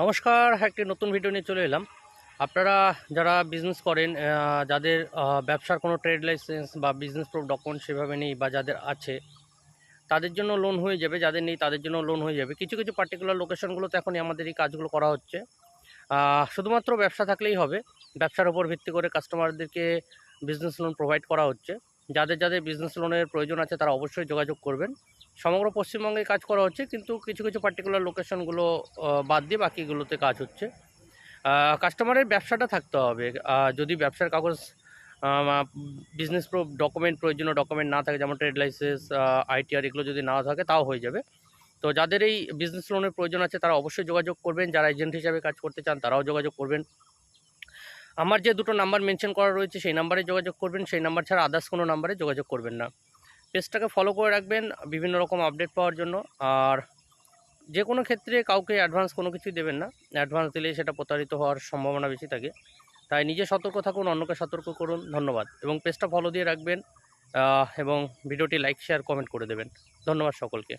নমস্কার, একটি নতুন ভিডিও নিয়ে চলে এলাম। আপনারা যারা বিজনেস করেন যাদের ব্যবসার কোনো ট্রেড লাইসেন্স বা বিজনেস প্রুফ ডকুমেন্ট সেভাবে নেই বা যাদের আছে, তাদের জন্য লোন হয়ে যাবে। যাদের নেই, তাদের জন্য লোন হয়ে যাবে। কিছু কিছু পার্টিকুলার লোকেশনগুলোতে এখনই আমাদের এই কাজগুলো করা হচ্ছে। শুধুমাত্র ব্যবসা থাকলেই হবে। ব্যবসার উপর ভিত্তি করে কাস্টমারদেরকে বিজনেস লোন প্রোভাইড করা হচ্ছে। যাদের যাদের বিজনেস লোনের প্রয়োজন আছে তারা অবশ্যই যোগাযোগ করবেন। সমগ্র পশ্চিমবঙ্গে কাজ করা হচ্ছে, কিন্তু কিছু কিছু পার্টিকুলার লোকেশনগুলো বাদ দিয়ে বাকিগুলোতে কাজ হচ্ছে। কাস্টমারের ব্যবসাটা থাকতে হবে। যদি ব্যবসার কাগজ বিজনেস ডকুমেন্ট প্রয়োজনীয় ডকুমেন্ট না থাকে, যেমন ট্রেড লাইসেন্স আইটিআর এগুলো যদি না থাকে, তাও হয়ে যাবে। তো যাদের এই বিজনেস লোনের প্রয়োজন আছে, তারা অবশ্যই যোগাযোগ করবেন। যারা এজেন্ট হিসাবে কাজ করতে চান, তারাও যোগাযোগ করবেন। আমার যে দুটো নাম্বার মেনশন করা রয়েছে, সেই নাম্বারে যোগাযোগ করবেন। সেই নাম্বার ছাড়া আদার্স কোনো নাম্বারে যোগাযোগ করবেন না। পেজটাকে ফলো করে রাখবেন, বিভিন্ন রকম আপডেট পাওয়ার জন্য। আর যে কোনো ক্ষেত্রে কাউকে অ্যাডভান্স কোনো কিছুই দেবেন না। অ্যাডভান্স দিলে সেটা প্রতারিত হওয়ার সম্ভাবনা বেশি থাকে। তাই নিজে সতর্ক থাকুন, অন্যকে সতর্ক করুন। ধন্যবাদ। এবং পেজটা ফলো দিয়ে রাখবেন এবং ভিডিওটি লাইক শেয়ার কমেন্ট করে দেবেন। ধন্যবাদ সকলকে।